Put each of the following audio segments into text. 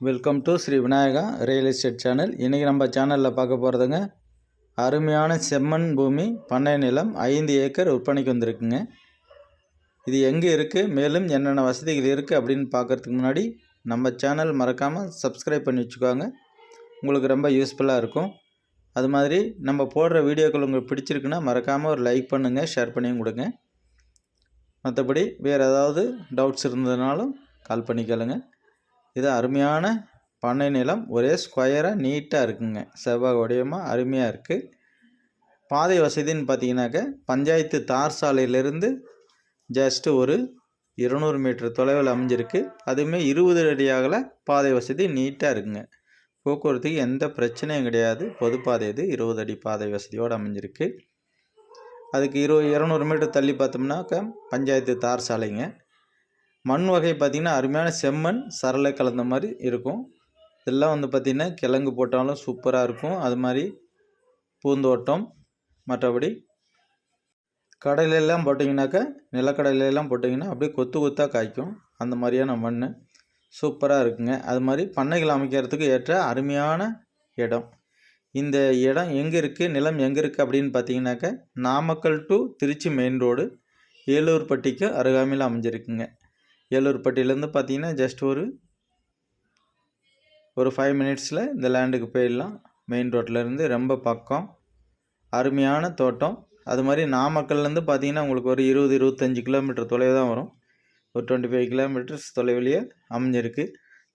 Welcome to Sri Vinayaka real estate channel இன்றைக்கி நம்ம சேனலில் பார்க்க போகிறதுங்க அருமையான செம்மண் பூமி பண்ணை நிலம் ஐந்து ஏக்கர் விற்பனைக்கு வந்திருக்குங்க. இது எங்கே இருக்குது மேலும் என்னென்ன வசதிகள் இருக்குது அப்படின்னு பார்க்குறதுக்கு முன்னாடி நம்ம சேனல் மறக்காமல் சப்ஸ்கிரைப் பண்ணி வச்சுக்கோங்க. உங்களுக்கு ரொம்ப யூஸ்ஃபுல்லாக இருக்கும். அது மாதிரி நம்ம போடுற வீடியோக்கள் உங்களுக்கு பிடிச்சிருக்குன்னா மறக்காமல் ஒரு லைக் பண்ணுங்கள் ஷேர் பண்ணியும் கொடுங்க. மற்றபடி வேறு ஏதாவது டவுட்ஸ் இருந்ததுனாலும் கால் பண்ணிக்கலுங்க இது அருமையான பண்ணை நிலம். ஒரே ஸ்கொயராக நீட்டாக இருக்குங்க. செவ்வாய் உடையமாக அருமையாக இருக்குது பாதை வசதின்னு பார்த்தீங்கன்னாக்க பஞ்சாயத்து தார் சாலையிலேருந்து ஜஸ்ட்டு ஒரு இருநூறு மீட்டர் தொலைவில் அமைஞ்சிருக்கு. அதுவுமே இருபது அடி பாதை வசதி நீட்டாக இருக்குங்க. போக்குவரத்துக்கு எந்த பிரச்சனையும் கிடையாது. பொது பாதை இது. இருபது அடி பாதை வசதியோடு அமைஞ்சிருக்கு. அதுக்கு இரு இரநூறு மீட்டர் தள்ளி பார்த்தோம்னாக்க பஞ்சாயத்து தார் சாலைங்க. மண் வகை பார்த்திங்கன்னா அருமையான செம்மண் சரளை கலந்த மாதிரி இருக்கும். இதெல்லாம் வந்து பார்த்திங்கன்னா கிழங்கு போட்டாலும் சூப்பராக இருக்கும். அது மாதிரி பூந்தோட்டம் மற்றபடி கடலையெல்லாம் போட்டிங்கனாக்கா நிலக்கடலையெல்லாம் போட்டிங்கன்னா அப்படியே கொத்து கொத்தாக காய்க்கும். அந்த மாதிரியான மண் சூப்பராக இருக்குங்க. அது மாதிரி பண்ணைகள் அமைக்கிறதுக்கு ஏற்ற அருமையான இடம். இந்த இடம் எங்கே இருக்குது நிலம் எங்கே இருக்குது அப்படின்னு பார்த்தீங்கன்னாக்கா Namakkal to Tiruchi main road ஏலூர்பட்டிக்கு அருகாமையில் அமைஞ்சிருக்குங்க. ஏலூர்பட்டியிலேருந்து பார்த்தீங்கன்னா ஜஸ்ட் ஒரு ஒரு ஃபைவ் மினிட்ஸில் இந்த லேண்டுக்கு போயிடலாம். மெயின் ரோட்லேருந்து ரொம்ப பக்கம். அருமையான தோட்டம். அது மாதிரி நாமக்கல்லேருந்து பார்த்தீங்கன்னா உங்களுக்கு ஒரு இருபது இருபத்தஞ்சி கிலோமீட்டர் தொலைவு தான் வரும். ஒரு டுவெண்ட்டி ஃபைவ் கிலோமீட்டர்ஸ் தொலைவிலேயே அமைஞ்சிருக்கு.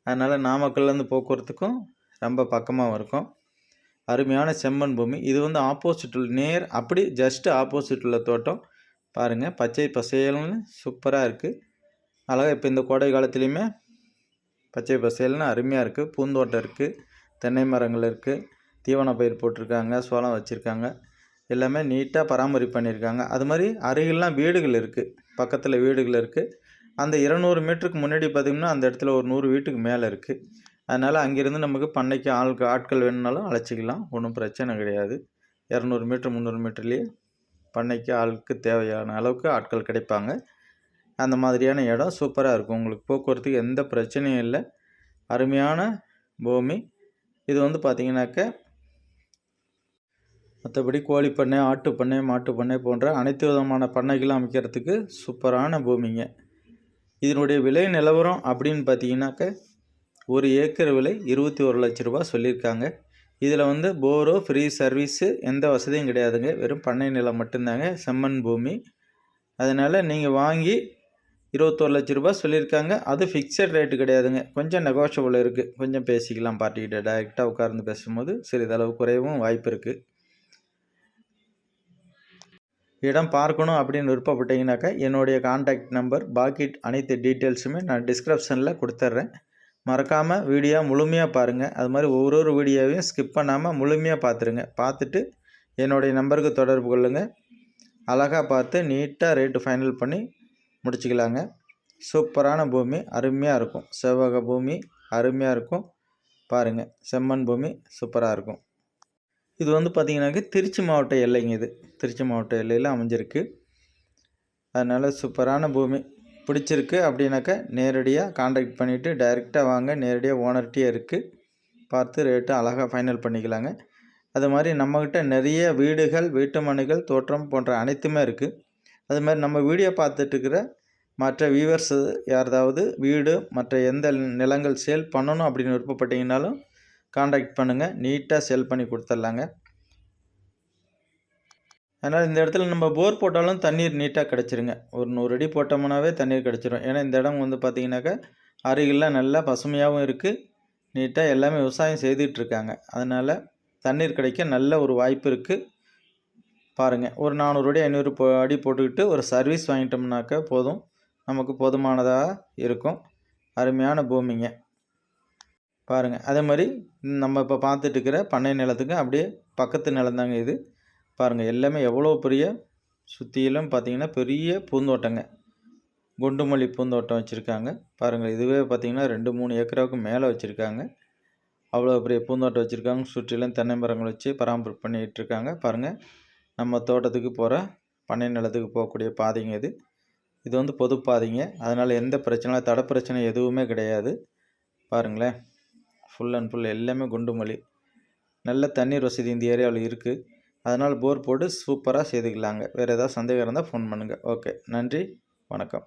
அதனால் நாமக்கல்லேருந்து போக்குவரத்துக்கும் ரொம்ப பக்கமாக இருக்கும். அருமையான செம்மண் பூமி. இது வந்து ஆப்போசிட்டில் நேர் அப்படி ஜஸ்ட்டு ஆப்போசிட்டில் தோட்டம். பாருங்கள் பச்சை பசையல்னு சூப்பராக இருக்குது அழகாக இப்போ இந்த கோடை காலத்துலேயுமே பச்சை பசேல்னு அருமையாக இருக்குது பூந்தோட்டம் இருக்குது தென்னை மரங்கள் இருக்குது தீவன பயிர் போட்டிருக்காங்க. சோளம் வச்சுருக்காங்க. எல்லாமே நீட்டாக பராமரிப்பு பண்ணியிருக்காங்க அது மாதிரி அருகிலாம் வீடுகள் இருக்குது பக்கத்தில் வீடுகள் இருக்குது அந்த இருநூறு மீட்டருக்கு முன்னாடி பார்த்திங்கன்னா அந்த இடத்துல ஒரு நூறு வீட்டுக்கு மேலே இருக்குது அதனால் அங்கேருந்து நமக்கு பண்ணைக்கு ஆளுக்கு ஆட்கள் வேணுனாலும் அழைச்சிக்கலாம். ஒன்றும் பிரச்சனை கிடையாது. இரநூறு மீட்ரு முந்நூறு மீட்டர்லேயே பண்ணைக்கு ஆளுக்கு தேவையான அளவுக்கு ஆட்கள் கிடைப்பாங்க. அந்த மாதிரியான இடம் சூப்பராக இருக்கும். உங்களுக்கு போக்குவரத்துக்கு எந்த பிரச்சனையும் இல்லை. அருமையான பூமி. இது வந்து பார்த்திங்கனாக்க மற்றபடி கோழி பண்ணை ஆட்டு பண்ணை மாட்டு பண்ணை போன்ற அனைத்து விதமான பண்ணைகளும் அமைக்கிறதுக்கு சூப்பரான பூமிங்க. இதனுடைய விலை நிலவரம் அப்படின்னு பார்த்தீங்கன்னாக்க ஒரு ஏக்கர் விலை இருபத்தி ஒரு லட்ச ரூபா சொல்லியிருக்காங்க. இதில் வந்து போரோ ஃப்ரீ சர்வீஸு எந்த வசதியும் கிடையாதுங்க. வெறும் பண்ணை நிலம் மட்டும்தாங்க. செம்மண் பூமி. அதனால் நீங்கள் வாங்கி இருபத்தோரு லட்ச ரூபா சொல்லியிருக்காங்க. அது ஃபிக்ஸட் ரேட்டு கிடையாதுங்க. கொஞ்சம் நெகோஷியபிள் இருக்குது கொஞ்சம் பேசிக்கலாம். பார்ட்டிக்கிட்ட டைரெக்டாக உட்கார்ந்து பேசும்போது சிறிதளவு குறையவும் வாய்ப்பு இருக்குது இடம் பார்க்கணும் அப்படின்னு விருப்பப்பட்டீங்கன்னாக்கா என்னுடைய கான்டாக்ட் நம்பர் பாக்கி அனைத்து டீட்டெயில்ஸுமே நான் டிஸ்கிரிப்ஷனில் கொடுத்துட்றேன் மறக்காமல் வீடியோ முழுமையாக பாருங்கள் அது மாதிரி ஒரு ஒரு வீடியோவையும் ஸ்கிப் பண்ணாமல் முழுமையாக பார்த்துருங்க பார்த்துட்டு என்னுடைய நம்பருக்கு தொடர்பு கொள்ளுங்கள் அழகாக பார்த்து நீட்டாக ரேட்டு ஃபைனல் பண்ணி முடிச்சுக்கலாங்க. சூப்பரான பூமி அருமையாக இருக்கும். செவ்வக பூமி அருமையாக இருக்கும். பாருங்கள் செம்மண் பூமி சூப்பராக இருக்கும். இது வந்து பார்த்திங்கனாக்க திருச்சி மாவட்ட எல்லைங்க இது. திருச்சி மாவட்ட எல்லையில் அமைஞ்சிருக்கு. அதனால் சூப்பரான பூமி. பிடிச்சிருக்கு அப்படின்னாக்கா நேரடியாக காண்டாக்ட் பண்ணிவிட்டு டைரெக்டாக வாங்க. நேரடியாக ஓனர்கிட்டே இருக்குது பார்த்து ரேட்டு அழகாக ஃபைனல் பண்ணிக்கலாங்க. அது மாதிரி நம்மக்கிட்ட நிறைய வீடுகள் வீட்டு மனைகள் தோற்றம் போன்ற அனைத்துமே இருக்குது அது மாதிரி நம்ம வீடியோ பார்த்துட்டுருக்கிற மற்ற வியூவர்ஸ் யாராவது வீடு மற்ற எந்த நிலங்கள் சேல் பண்ணணும் அப்படின்னு விருப்பப்பட்டீங்கனாலும் காண்டாக்ட் பண்ணுங்கள் நீட்டாக சேல் பண்ணி கொடுத்துர்லாங்க. அதனால் இந்த இடத்துல நம்ம போர் போட்டாலும் தண்ணீர் நீட்டாக கிடச்சிருங்க. ஒரு நூறு அடி போட்டோம்னாவே தண்ணீர் கிடச்சிரும். ஏன்னா இந்த இடம் வந்து பார்த்திங்கனாக்கா அருகிலாம் நல்லா பசுமையாகவும் இருக்குது நீட்டாக எல்லாமே விவசாயம் செய்துட்ருக்காங்க. அதனால் தண்ணீர் கிடைக்க நல்ல ஒரு வாய்ப்பு இருக்குது பாருங்கள் ஒரு நானூறு அடி ஐநூறு அடி போட்டுக்கிட்டு ஒரு சர்வீஸ் வாங்கிட்டோம்னாக்கா போதும். நமக்கு போதுமானதாக இருக்கும். அருமையான பூமிங்க. பாருங்கள் அதே மாதிரி நம்ம இப்போ பார்த்துட்டு இருக்கிற பண்ணை நிலத்துக்கு அப்படியே பக்கத்து நிலந்தாங்க இது. பாருங்கள் எல்லாமே எவ்வளோ பெரிய சுற்றிலும் பார்த்திங்கன்னா பெரிய பூந்தோட்டங்க. குண்டுமல்லி பூந்தோட்டம் வச்சுருக்காங்க. பாருங்கள் இதுவே பார்த்திங்கன்னா ரெண்டு மூணு ஏக்கராவுக்கு மேலே வச்சுருக்காங்க. அவ்வளோ பெரிய பூந்தோட்டம் வச்சுருக்காங்க. சுற்றிலும் தென்னை மரங்கள் வச்சு பராமரிப்பு பண்ணிகிட்டு இருக்காங்க. பாருங்கள் நம்ம தோட்டத்துக்கு போகிற பண்ணை நிலத்துக்கு போகக்கூடிய பாதைங்க இது. இது வந்து பொது பாதைங்க. அதனால் எந்த பிரச்சனை தடை பிரச்சனை எதுவுமே கிடையாது. பாருங்களேன். ஃபுல் அண்ட் ஃபுல் எல்லாமே குண்டுமல்லி. நல்ல தண்ணீர் வசதி இந்த ஏரியாவில் இருக்குது அதனால் போர் போட்டு சூப்பராக செய்துக்கலாங்க. வேறு ஏதாவது சந்தேகம் இருந்தால் ஃபோன் பண்ணுங்கள் ஓகே நன்றி. வணக்கம்.